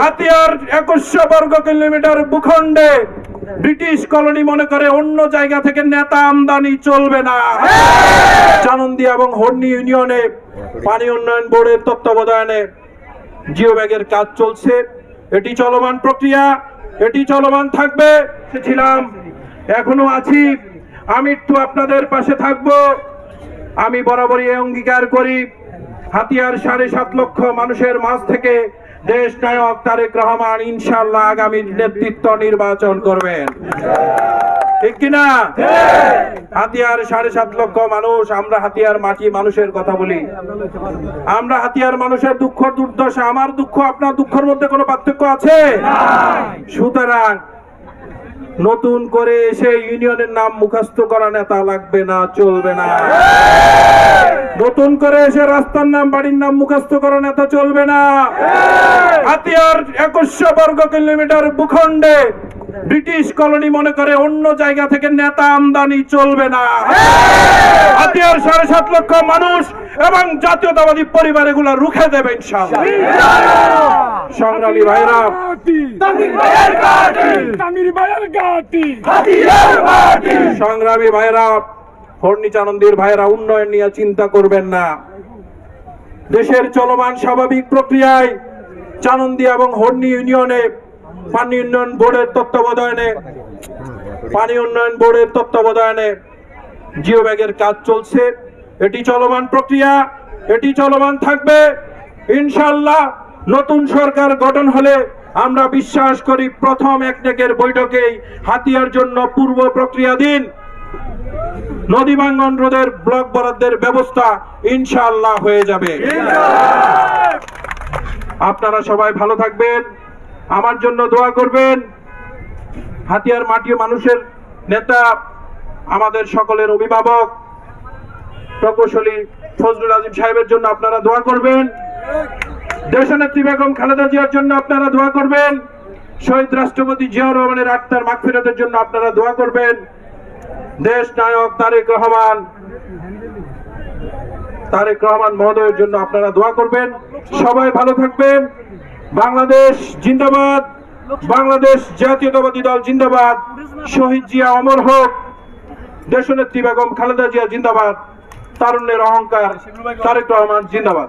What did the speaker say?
হাতিয়ার একুশশো বর্গ কিলোমিটার ভূখণ্ডে ব্রিটিশ কলোনি মনে করে অন্য জায়গা থেকে নেতা আমদানি চলবে না। চানন্দি এবং হর্নি ইউনিয়নে পানি উন্নয়ন বোর্ডের তত্ত্বাবধানে জিও ব্যাগের কাজ চলছে। এটি চলমান প্রক্রিয়া, এটি চলমান থাকবে। ছিলাম, এখনও আছি। আমি একটু আপনাদের পাশে থাকব। আমি বরাবরই অঙ্গীকার করি। হাতিয়ার সাড়ে সাত লক্ষ মানুষের মাঝ থেকে দেশ নায়ক তারেক রহমান ইনশাল্লাহ আগামী নেতৃত্ব নির্বাচন করবেন। ঠিক কিনা? হাতিয়ার সাড়ে সাত লক্ষ মানুষ আমরা হাতিয়ার মাটি মানুষের কথা বলি। আমরা হাতিয়ার মানুষের দুঃখ দুর্দশা আমার দুঃখ আপনার দুঃখের মধ্যে কোনো পার্থক্য আছে? সুতরাং নতুন করে এসে ইউনিয়নের নাম মুখস্থ করা নেতা লাগবে না, চলবে না। নতুন করে এসে রাস্তার নাম, বাড়ির নাম মুখস্থ করা নেতা চলবে না। হাতিয়ার একুশশো বর্গ কিলোমিটার ভূখণ্ডে ব্রিটিশ কলোনি মনে করে অন্য জায়গা থেকে নেতা আমদানি চলবে না। হাতিয়ার সাড়ে সাত লক্ষ মানুষ এবং জাতীয়তাবাদী পরিবার এগুলো রুখে দেবে সংগ্রামী ভাইরা সংগ্রামী ভাইরা ফর্নিচানন্দির ভাইরা উন্নয়ন নিয়ে চিন্তা করবেন না। দেশের চলমান স্বাভাবিক প্রক্রিয়ায় চানন্দি এবং হর্নি ইউনিয়নে পানি উন্নয়ন বোর্ডের তত্ত্বাবধানে, পানি উন্নয়ন বোর্ডের তত্ত্বাবধানে জিও ব্যাগের কাজ চলছে। এটি চলমান প্রক্রিয়া, এটি চলমান থাকবে। ইনশাল্লাহ নতুন সরকার গঠন হলে আমরা বিশ্বাস করি প্রথম একনেকের বৈঠকেই হাতিয়ার জন্য পূর্ব প্রক্রিয়া দিন। নদী ভাঙ্গন রোধের ব্লক বরাদ্দের ব্যবস্থা ইনশাল্লাহ হয়ে যাবে। আপনারা সবাই ভালো থাকবেন। আমার জন্য দোয়া করবেন। হাতিয়ার মাটি মানুষের নেতা, আমাদের সকলের অভিভাবক, প্রকৌশলী ফজলুল আজিম সাহেবের জন্য আপনারা দোয়া করবেন। দেশনেত্রী বেগম খালেদা জিয়ার জন্য আপনারা দোয়া করবেন। শহীদ রাষ্ট্রপতি জিয়াউর রহমানের আত্মার মাগফিরাতের জন্য আপনারা দোয়া করবেন। দেশ নায়ক তারেক রহমান তারেক রহমান মহোদয়ের জন্য আপনারা দোয়া করবেন। সবাই ভালো থাকবেন। বাংলাদেশ জিন্দাবাদ, বাংলাদেশ জাতীয়তাবাদী দল জিন্দাবাদ। শহীদ জিয়া অমর হোক, দেশনেত্রী বেগম খালেদা জিয়া জিন্দাবাদ, তারুণ্যের অহংকার তারেক রহমান জিন্দাবাদ।